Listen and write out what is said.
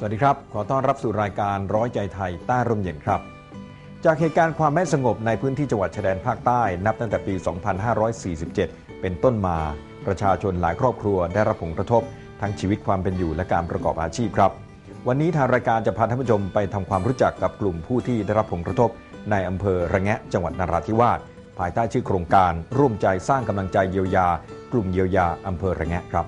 สวัสดีครับ ขอต้อนรับสู่รายการร้อยใจไทยใต้ร่มเย็นครับ จากเหตุการณ์ความไม่สงบในพื้นที่จังหวัดชายแดนภาคใต้ นับตั้งแต่ปี 2547 เป็นต้นมา ประชาชนหลายครอบครัวได้รับผลกระทบ ทั้งชีวิตความเป็นอยู่และการประกอบอาชีพครับ วันนี้ทางรายการจะพาท่านผู้ชมไปทำความรู้จักกับกลุ่มผู้ที่ได้รับผลกระทบ ในอำเภอระแงะจังหวัดนราธิวาสภายใต้ชื่อโครงการ ร่วมใจสร้างกำลังใจเยียวยา กลุ่มเยียวยาอำเภอระแงะครับ